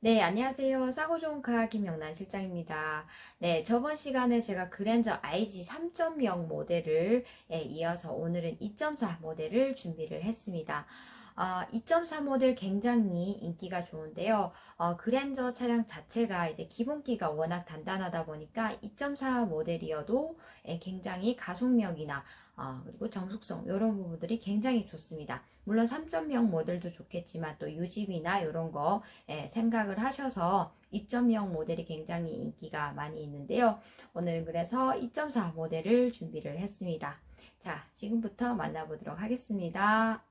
네, 안녕하세요. 싸고 좋은 카 김영란 실장입니다. 네, 저번 시간에 제가 그랜저 IG 3.0 모델을 예, 이어서 오늘은 2.4 모델을 준비를 했습니다. 어, 2.4 모델 굉장히 인기가 좋은데요. 어, 그랜저 차량 자체가 이제 기본기가 워낙 단단하다 보니까 2.4 모델이어도 예, 굉장히 가속력이나 어, 그리고 정숙성 이런 부분들이 굉장히 좋습니다. 물론 3.0 모델도 좋겠지만 또 유지비나 이런 거 예, 생각을 하셔서 2.0 모델이 굉장히 인기가 많이 있는데요. 오늘 그래서 2.4 모델을 준비를 했습니다. 자, 지금부터 만나보도록 하겠습니다.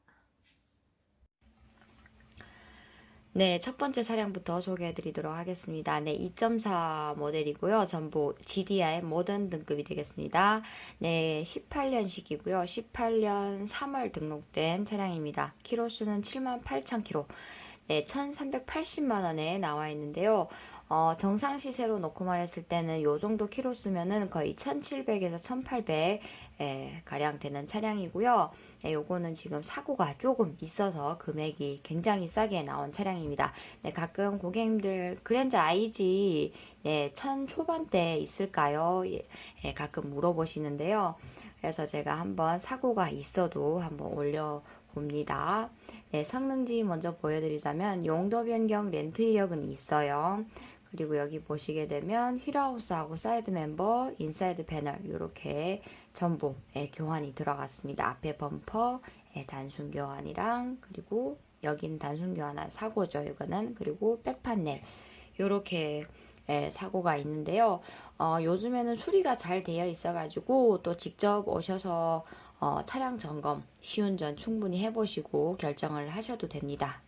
네, 첫 번째 차량부터 소개해 드리도록 하겠습니다. 네, 2.4 모델이고요. 전부 GDI 모던 등급이 되겠습니다. 네, 18년식이고요. 18년 3월 등록된 차량입니다. 키로수는 78,000km. 네, 1,380만 원에 나와 있는데요. 어, 정상 시세로 놓고 말했을 때는 요 정도 키로수면은 거의 1,700에서 1,800 예, 가량 되는 차량이고요. 예, 요거는 지금 사고가 조금 있어서 금액이 굉장히 싸게 나온 차량입니다. 네, 가끔 고객님들 그랜저 IG 네, 천 초반대 있을까요? 예, 예, 가끔 물어보시는데요. 그래서 제가 한번 사고가 있어도 한번 올려 봅니다. 네, 성능지 먼저 보여드리자면 용도 변경 렌트 이력은 있어요. 그리고 여기 보시게 되면 휠하우스하고 사이드 멤버, 인사이드 패널 이렇게 전부 예, 교환이 들어갔습니다. 앞에 범퍼 예, 단순 교환이랑 그리고 여긴 단순 교환한 사고죠. 이거는 그리고 백판넬 이렇게 예, 사고가 있는데요. 어, 요즘에는 수리가 잘 되어 있어가지고 또 직접 오셔서 어, 차량 점검, 시운전 충분히 해보시고 결정을 하셔도 됩니다.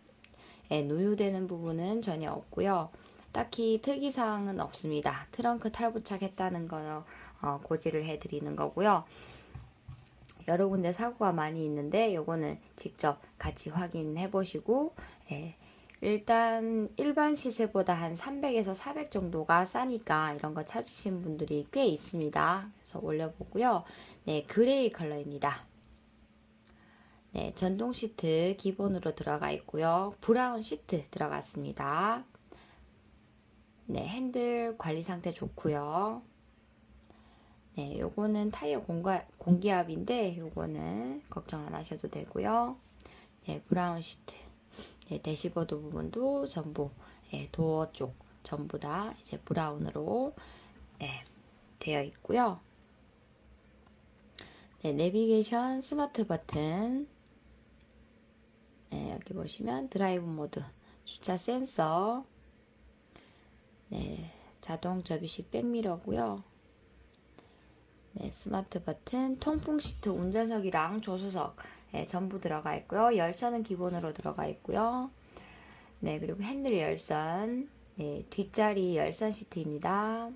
예, 누유되는 부분은 전혀 없고요. 딱히 특이사항은 없습니다. 트렁크 탈부착했다는 거 어, 고지를 해드리는 거고요. 여러 군데 사고가 많이 있는데 요거는 직접 같이 확인해 보시고 예, 일단 일반 시세보다 한 300에서 400 정도가 싸니까 이런 거 찾으신 분들이 꽤 있습니다. 그래서 올려보고요. 네, 그레이 컬러입니다. 네, 전동 시트 기본으로 들어가 있고요. 브라운 시트 들어갔습니다. 네, 핸들 관리 상태 좋고요. 네, 요거는 타이어 공가, 공기압인데 요거는 걱정 안 하셔도 되고요. 네, 브라운 시트. 네, 대시보드 부분도 전부 네, 도어 쪽 전부 다 이제 브라운으로 네, 되어 있고요. 네, 내비게이션 스마트 버튼. 네, 여기 보시면 드라이브 모드, 주차 센서, 네, 자동 접이식 백미러고요. 네, 스마트 버튼, 통풍 시트, 운전석이랑 조수석 네, 전부 들어가 있고요. 열선은 기본으로 들어가 있고요. 네, 그리고 핸들 열선, 네, 뒷자리 열선 시트입니다.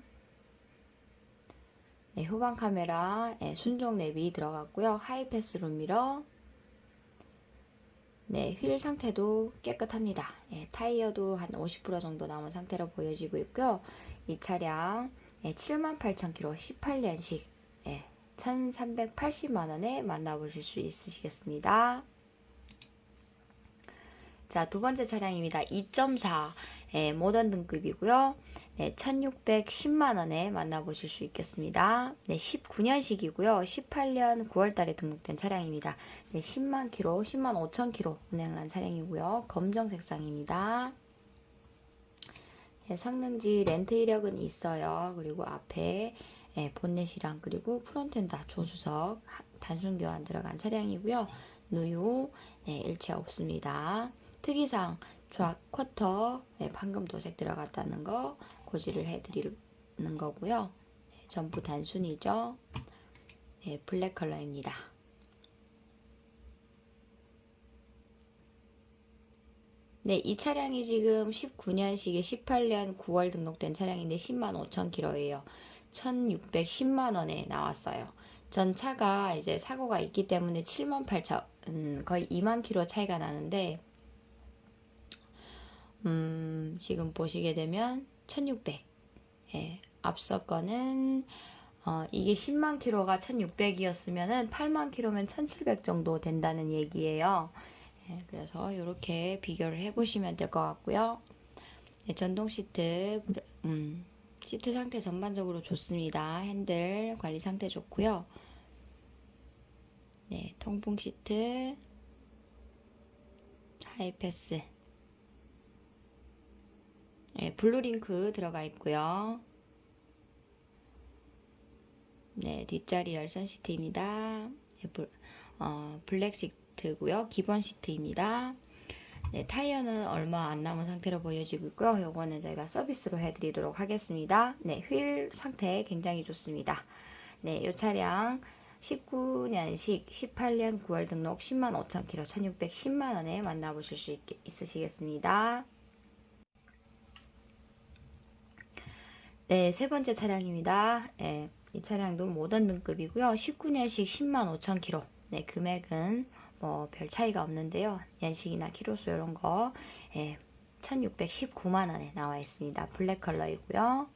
네, 후방 카메라, 네, 순정 내비 들어갔고요. 하이패스 룸미러, 네, 휠 상태도 깨끗합니다. 예, 타이어도 한 50% 정도 남은 상태로 보여지고 있고요. 이 차량 예, 78,000km 18년식 예, 1,380만원에 만나보실 수 있으시겠습니다. 자, 두 번째 차량입니다. 2.4 예, 모던 등급이고요. 네, 1610만원에 만나보실 수 있겠습니다. 네, 19년식이고요. 18년 9월달에 등록된 차량입니다. 네, 10만 킬로, 10만 5천 킬로 운행을 한 차량이고요. 검정 색상입니다. 네, 성능지 렌트 이력은 있어요. 그리고 앞에 네, 본넷이랑 그리고 프론트엔다 조수석 단순 교환 들어간 차량이고요. 누유 네, 일체 없습니다. 특이사항 좌 쿼터 네, 방금 도색 들어갔다는 거 고지를 해드리는 거고요. 네, 전부 단순이죠. 네, 블랙 컬러입니다. 네, 이 차량이 지금 19년식에 18년 9월 등록된 차량인데 10만 5천 킬로예요. 1,610만 원에 나왔어요. 전 차가 이제 사고가 있기 때문에 7만 8천, 음, 거의 2만 킬로 차이가 나는데, 음, 지금 보시게 되면 1600. 예, 앞서 거는 어, 이게 10만 킬로가 1600이었으면은 8만 킬로면 1700 정도 된다는 얘기예요. 예, 그래서 이렇게 비교를 해보시면 될 것 같고요. 네, 전동 시트, 음, 시트 상태 전반적으로 좋습니다. 핸들 관리 상태 좋고요. 네, 통풍 시트, 하이패스, 네, 블루링크 들어가 있고요. 네, 뒷자리 열선 시트입니다. 네, 블, 어, 블랙 시트고요. 기본 시트입니다. 네, 타이어는 얼마 안 남은 상태로 보여지고 있고요. 요거는 저희가 서비스로 해드리도록 하겠습니다. 네, 휠 상태 굉장히 좋습니다. 네, 요 차량 19년식 18년 9월 등록 10만 5천 킬로 1610만 원에 만나보실 수 있, 있으시겠습니다. 네, 세 번째 차량입니다. 네, 이 차량도 모던 등급이고요. 19년식 10만 5천 킬로. 네, 금액은 뭐 별 차이가 없는데요. 연식이나 키로수 이런 거 예, 1619만 원에 나와 있습니다. 블랙 컬러이고요.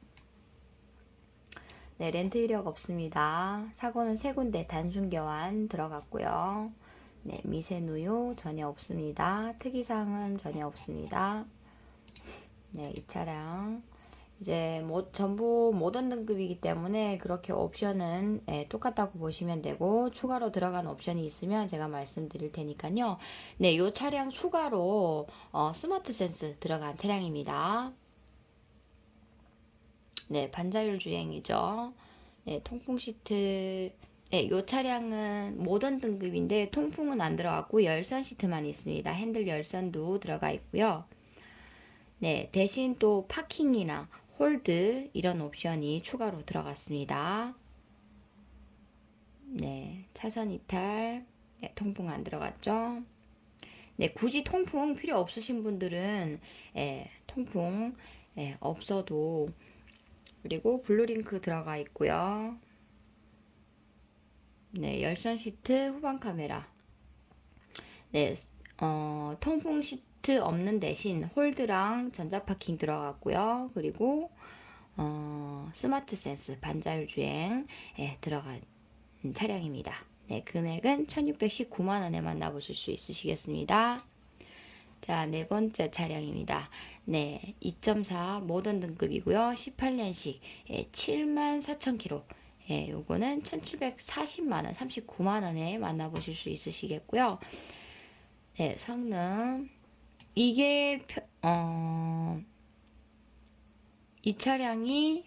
네, 렌트 이력 없습니다. 사고는 세 군데 단순 교환 들어갔고요. 네, 미세 누유 전혀 없습니다. 특이사항은 전혀 없습니다. 네, 이 차량 이제 뭐 전부 모던 등급이기 때문에 그렇게 옵션은 예, 똑같다고 보시면 되고 추가로 들어간 옵션이 있으면 제가 말씀드릴 테니까요. 네, 요 차량 추가로 어, 스마트 센스 들어간 차량입니다. 네, 반자율 주행이죠. 네, 통풍 시트 네, 요 차량은 모던 등급인데 통풍은 안 들어갔고 열선 시트만 있습니다. 핸들 열선도 들어가 있고요. 네, 대신 또 파킹이나 홀드 이런 옵션이 추가로 들어갔습니다. 네, 차선 이탈, 네, 통풍 안 들어갔죠. 네, 굳이 통풍 필요 없으신 분들은 예, 통풍 예, 없어도 그리고 블루링크 들어가 있고요. 네, 열선 시트 후방 카메라. 네, 어, 통풍 시 트 없는 대신 홀드랑 전자파킹 들어갔고요. 그리고 어, 스마트 센스 반자율 주행 에 들어간 차량입니다. 네, 금액은 1619만 원에 만나보실 수 있으시겠습니다. 자, 네 번째 차량입니다. 네, 2.4 모던 등급이고요. 18년식 예, 7만 4천 킬로. 예, 요거는 1740만 원, 39만 원에 만나보실 수 있으시겠고요. 네, 성능. 이게, 어, 이 차량이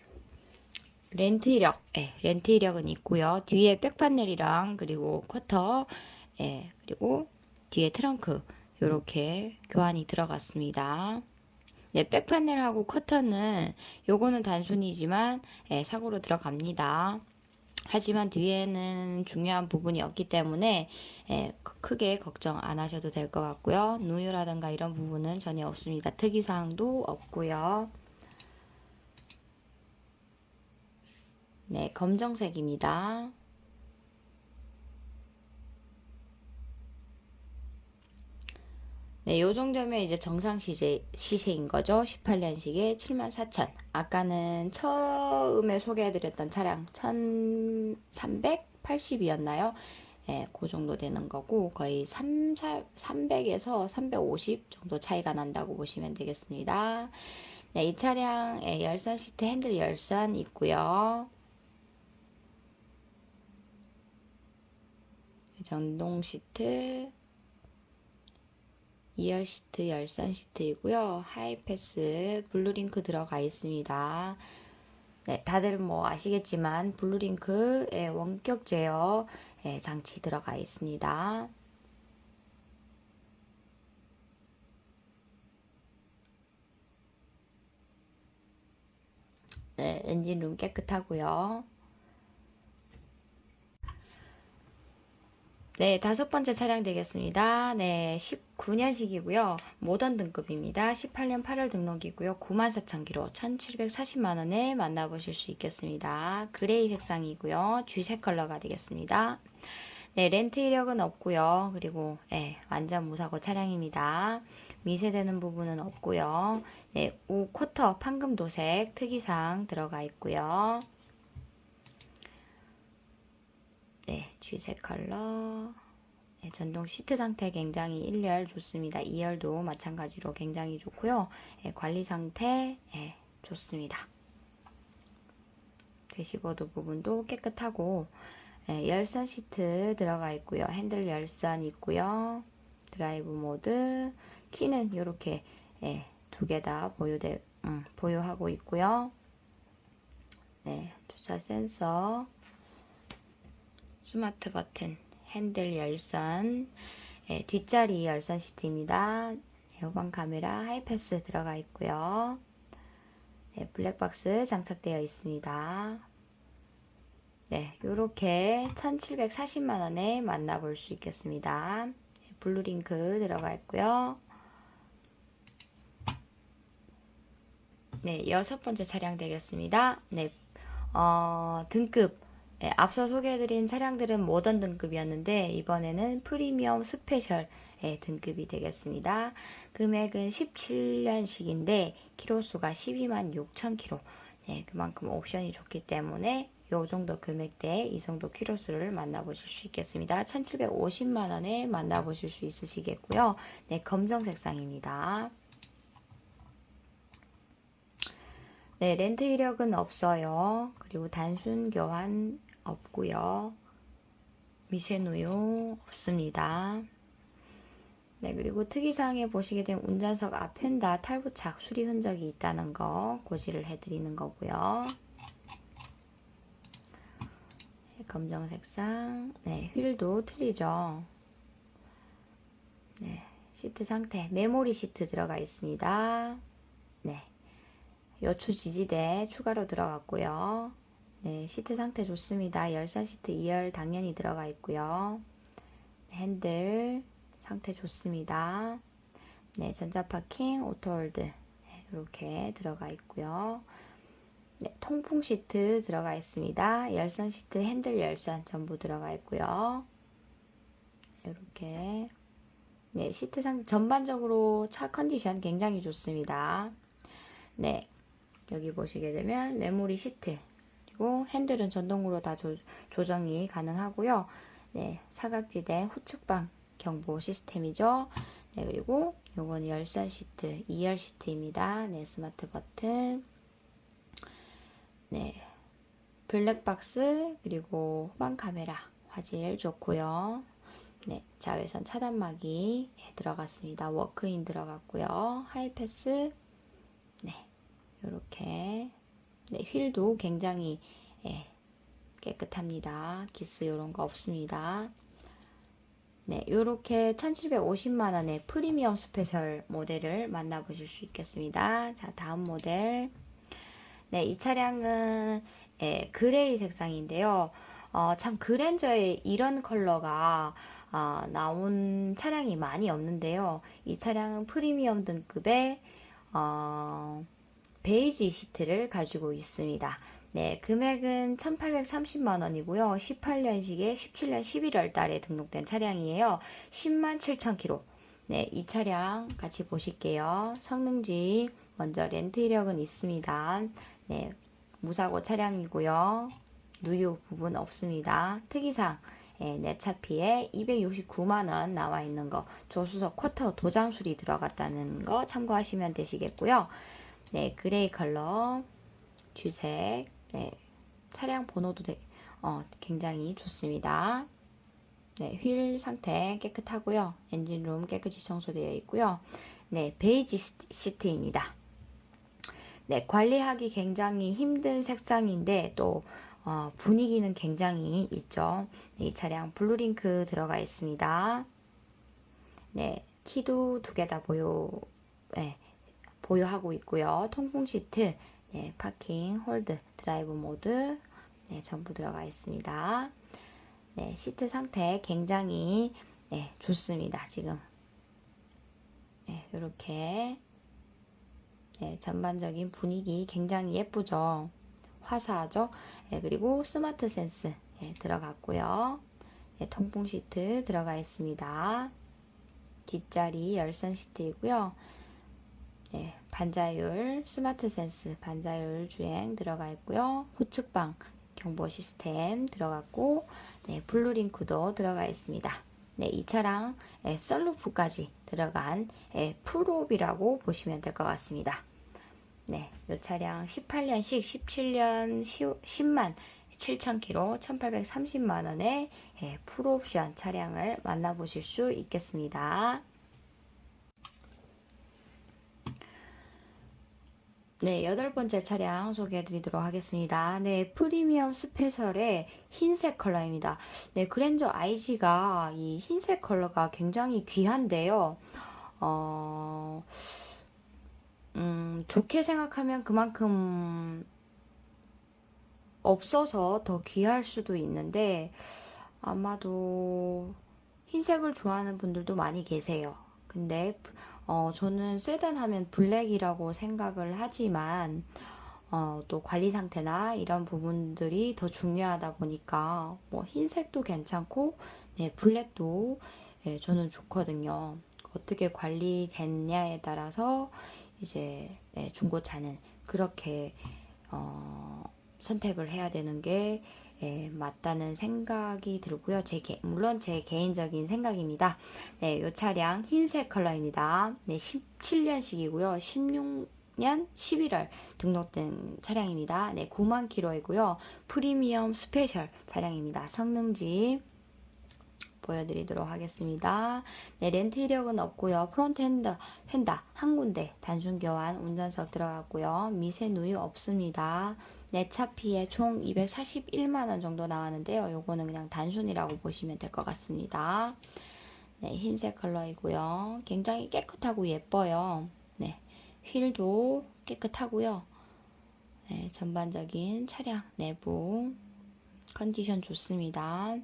렌트 이력, 예, 렌트 이력은 있고요. 뒤에 백판넬이랑 그리고 쿼터, 예, 그리고 뒤에 트렁크, 요렇게 교환이 들어갔습니다. 네, 백판넬하고 커터는 요거는 단순이지만 예, 사고로 들어갑니다. 하지만 뒤에는 중요한 부분이 없기 때문에 예, 크게 걱정 안 하셔도 될 것 같고요. 누유라든가 이런 부분은 전혀 없습니다. 특이사항도 없고요. 네, 검정색입니다. 네, 요 정도면 이제 정상 시세, 시세인 거죠. 18년식에 74,000. 아까는 처음에 소개해드렸던 차량 1,380이었나요? 예, 그 정도 되는 거고, 거의 3, 4, 300에서 350 정도 차이가 난다고 보시면 되겠습니다. 네, 이 차량 예, 열선 시트 핸들 열선 있고요. 전동 시트, 2열 시트, 열선 시트이고요. 하이패스, 블루링크 들어가 있습니다. 네, 다들 뭐 아시겠지만 블루링크의 원격 제어 예, 장치 들어가 있습니다. 네, 엔진룸 깨끗하고요. 네, 다섯 번째 차량 되겠습니다. 네, 19년식이고요. 모던 등급입니다. 18년 8월 등록이고요. 94,000km, 1,740만 원에 만나보실 수 있겠습니다. 그레이 색상이고요. 쥐색 컬러가 되겠습니다. 네, 렌트 이력은 없고요. 그리고 네, 완전 무사고 차량입니다. 미세되는 부분은 없고요. 네, 우 쿼터 판금 도색 특이사항 들어가 있고요. 네, 쥐색 컬러. 네, 전동 시트 상태 굉장히 1열 좋습니다. 2열도 마찬가지로 굉장히 좋고요. 예, 관리 상태 예, 좋습니다. 대시보드 부분도 깨끗하고 예, 열선 시트 들어가 있고요. 핸들 열선 있고요. 드라이브 모드 키는 이렇게 예, 두개 다 보유돼 음, 보유하고 있고요. 네, 주차 센서, 스마트 버튼, 핸들 열선, 예, 뒷자리 열선 시트입니다. 네, 후방 카메라 하이패스 들어가 있고요. 네, 블랙박스 장착되어 있습니다. 네, 요렇게 1740만 원에 만나볼 수 있겠습니다. 네, 블루링크 들어가 있고요. 네, 여섯 번째 차량 되겠습니다. 네, 어, 등급. 네, 앞서 소개해드린 차량들은 모던 등급이었는데, 이번에는 프리미엄 스페셜 의 등급이 되겠습니다. 금액은 17년식인데, 키로수가 12만 6천 키로. 네, 그만큼 옵션이 좋기 때문에, 요 정도 금액대에 이 정도 키로수를 만나보실 수 있겠습니다. 1750만 원에 만나보실 수 있으시겠고요. 네, 검정 색상입니다. 네, 렌트 이력은 없어요. 그리고 단순 교환 없고요. 미세누유 없습니다. 네, 그리고 특이사항에 보시게 되면 운전석 앞 펜다 탈부착 수리 흔적이 있다는 거 고지를 해드리는 거고요. 네, 검정 색상. 네, 휠도 틀리죠. 네, 시트 상태. 메모리 시트 들어가 있습니다. 네. 여추 지지대 추가로 들어갔고요. 네, 시트 상태 좋습니다. 열선 시트 2열 당연히 들어가 있고요. 핸들 상태 좋습니다. 네, 전자 파킹, 오토홀드 네, 이렇게 들어가 있고요. 네, 통풍 시트 들어가 있습니다. 열선 시트, 핸들 열선 전부 들어가 있고요. 네, 이렇게 네, 시트 상 전반적으로 차 컨디션 굉장히 좋습니다. 네, 여기 보시게 되면 메모리 시트 그리고 핸들은 전동으로 다 조, 조정이 가능하고요. 네, 사각지대 후측방 경보 시스템이죠. 네, 그리고 요거는 열선 시트, 2열 시트입니다. 네, 스마트 버튼. 네, 블랙박스, 그리고 후방 카메라, 화질 좋고요. 네, 자외선 차단막이 네, 들어갔습니다. 워크인 들어갔고요. 하이패스, 네, 이렇게 네, 휠도 굉장히 예, 깨끗합니다. 기스 이런 거 없습니다. 네, 이렇게 1750만 원의 프리미엄 스페셜 모델을 만나보실 수 있겠습니다. 자, 다음 모델. 네, 이 차량은 예, 그레이 색상인데요. 어, 참 그랜저에 이런 컬러가 어, 나온 차량이 많이 없는데요. 이 차량은 프리미엄 등급의 어, 베이지 시트를 가지고 있습니다. 네, 금액은 1830만 원이고요. 18년식에 17년 11월 달에 등록된 차량이에요. 10만 7천 킬로. 네, 이 차량 같이 보실게요. 성능지 먼저 렌트 이력은 있습니다. 네, 무사고 차량이고요. 누유 부분 없습니다. 특이사항 예, 내차 피에 269만 원 나와 있는 거 조수석 쿼터 도장 수리 들어갔다는 거 참고하시면 되시겠고요. 네, 그레이 컬러, 주색, 네, 차량 번호도 되, 어, 굉장히 좋습니다. 네, 휠 상태 깨끗하고요. 엔진룸 깨끗이 청소되어 있고요. 네, 베이지 시트입니다. 네, 관리하기 굉장히 힘든 색상인데 또 어, 분위기는 굉장히 있죠. 네, 이 차량 블루링크 들어가 있습니다. 네, 키도 두 개 다 보유, 네, 보유하고 있고요. 통풍 시트, 네, 파킹, 홀드, 드라이브 모드 네, 전부 들어가 있습니다. 네, 시트 상태 굉장히 네, 좋습니다. 지금 네, 이렇게 네, 전반적인 분위기 굉장히 예쁘죠. 화사하죠. 네, 그리고 스마트 센스 네, 들어갔고요. 네, 통풍 시트 들어가 있습니다. 뒷자리 열선 시트이고요. 네, 반자율, 스마트 센스, 반자율 주행 들어가 있고요. 후측방 경보 시스템 들어갔고, 네, 블루링크도 들어가 있습니다. 네, 이 차량 예, 썰루프까지 들어간 예, 풀옵이라고 보시면 될 것 같습니다. 네, 이 차량 18년식 17년 10 만 7,000km 1,830만 원의 예, 풀옵션 차량을 만나보실 수 있겠습니다. 네, 여덟 번째 차량 소개해 드리도록 하겠습니다. 네, 프리미엄 스페셜의 흰색 컬러입니다. 네, 그랜저 IG가 이 흰색 컬러가 굉장히 귀한데요. 어, 음, 좋게 생각하면 그만큼 없어서 더 귀할 수도 있는데, 아마도 흰색을 좋아하는 분들도 많이 계세요. 근데 어, 저는 세단 하면 블랙이라고 생각을 하지만 어, 또 관리 상태나 이런 부분들이 더 중요하다 보니까 뭐 흰색도 괜찮고 네, 블랙도 예, 저는 좋거든요. 어떻게 관리됐냐에 따라서 이제 예, 중고차는 그렇게 어, 선택을 해야 되는 게 예, 맞다는 생각이 들고요. 제 개, 물론 제 개인적인 생각입니다. 네, 이 차량 흰색 컬러입니다. 네, 17년식이고요. 16년 11월 등록된 차량입니다. 네, 9만 킬로이고요. 프리미엄 스페셜 차량입니다. 성능지 보여드리도록 하겠습니다. 네, 렌트 이력은 없고요. 프론트 핸드, 휀다 한 군데 단순 교환 운전석 들어갔고요. 미세 누유 없습니다. 내 차피에 총 241만원 정도 나왔는데요. 요거는 그냥 단순이라고 보시면 될 것 같습니다. 네, 흰색 컬러이고요. 굉장히 깨끗하고 예뻐요. 네, 휠도 깨끗하고요. 네, 전반적인 차량 내부 컨디션 좋습니다.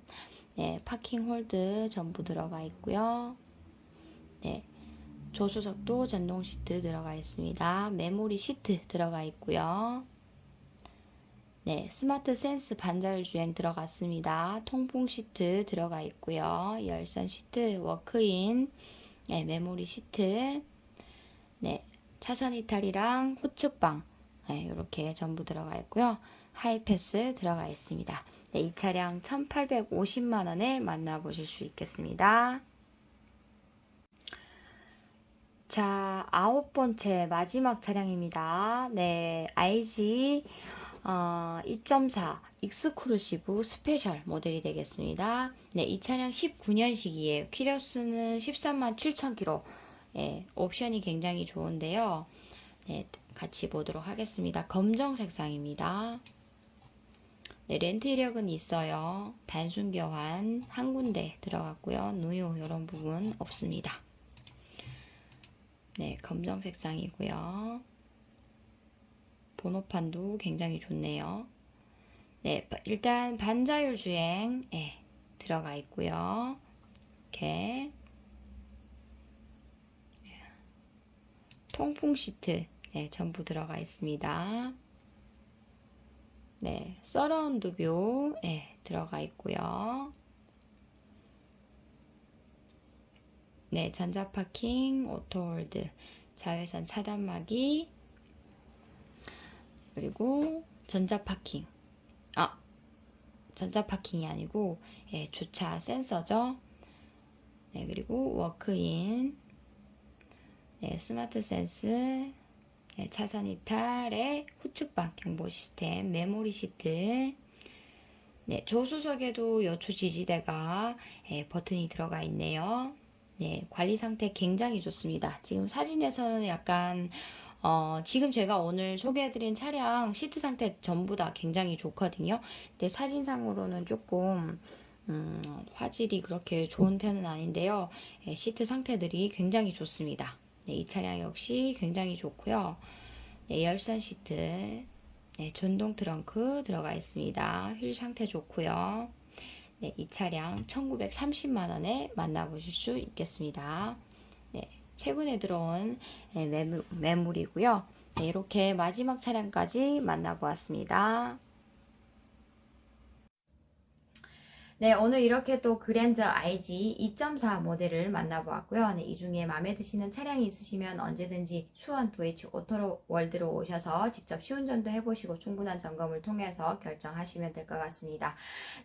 네, 파킹 홀드 전부 들어가 있고요. 네, 조수석도 전동 시트 들어가 있습니다. 메모리 시트 들어가 있고요. 네, 스마트 센스 반자율 주행 들어갔습니다. 통풍 시트 들어가 있고요. 열선 시트, 워크인, 네, 메모리 시트, 네, 차선 이탈이랑 후측방, 네, 이렇게 전부 들어가 있고요. 하이패스 들어가 있습니다. 네, 이 차량 1,850만 원에 만나보실 수 있겠습니다. 자, 아홉 번째 마지막 차량입니다. 네, IG 어, 2.4 익스크루시브 스페셜 모델이 되겠습니다. 네, 이 차량 19년식이에요. 키로수는 13만 7천 킬로. 예, 옵션이 굉장히 좋은데요. 네, 같이 보도록 하겠습니다. 검정 색상입니다. 네, 렌트 이력은 있어요. 단순 교환 한 군데 들어갔고요. 누유 이런 부분 없습니다. 네, 검정 색상이고요. 번호판도 굉장히 좋네요. 네, 일단 반자율 주행 예, 들어가 있고요. 이렇게 통풍 시트 예, 전부 들어가 있습니다. 네, 서라운드 뷰 예, 들어가 있고요. 네, 전자 파킹, 오토홀드, 자외선 차단막이 그리고 전자 파킹. 아, 전자 파킹이 아니고 예, 주차 센서죠. 네, 그리고 워크인. 네, 스마트 센스. 네, 차선 이탈의 후측방 경보 시스템, 메모리 시트. 네, 조수석에도 여추 지지대가 예, 버튼이 들어가 있네요. 네, 관리 상태 굉장히 좋습니다. 지금 사진에서는 약간 어, 지금 제가 오늘 소개해드린 차량 시트 상태 전부 다 굉장히 좋거든요. 근데 사진상으로는 조금 음, 화질이 그렇게 좋은 편은 아닌데요. 예, 시트 상태들이 굉장히 좋습니다. 네, 이 차량 역시 굉장히 좋고요. 네, 열선 시트, 네, 전동 트렁크 들어가 있습니다. 휠 상태 좋고요. 네, 이 차량 1930만원에 만나보실 수 있겠습니다. 네, 최근에 들어온 예, 매물, 매물이고요. 네, 이렇게 마지막 차량까지 만나보았습니다. 네, 오늘 이렇게 또 그랜저 IG 2.4 모델을 만나보았고요. 네, 이 중에 마음에 드시는 차량이 있으시면 언제든지 수원 도이치 오토로 월드로 오셔서 직접 시운전도 해보시고 충분한 점검을 통해서 결정하시면 될 것 같습니다.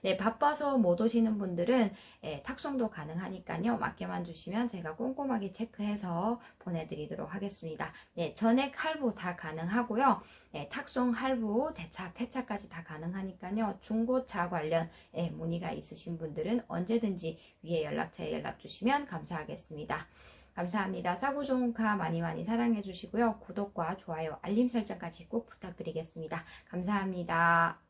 네, 바빠서 못 오시는 분들은 예, 탁송도 가능하니까요. 맡겨만 주시면 제가 꼼꼼하게 체크해서 보내드리도록 하겠습니다. 네, 전액 할부 다 가능하고요. 네, 탁송 할부, 대차, 폐차까지 다 가능하니까요. 중고차 관련 예, 문의가 있으신 분들은 언제든지 위에 연락처에 연락 주시면 감사하겠습니다. 감사합니다. 사고 좋은 카 많이 많이 사랑해 주시고요. 구독과 좋아요, 알림 설정까지 꼭 부탁드리겠습니다. 감사합니다.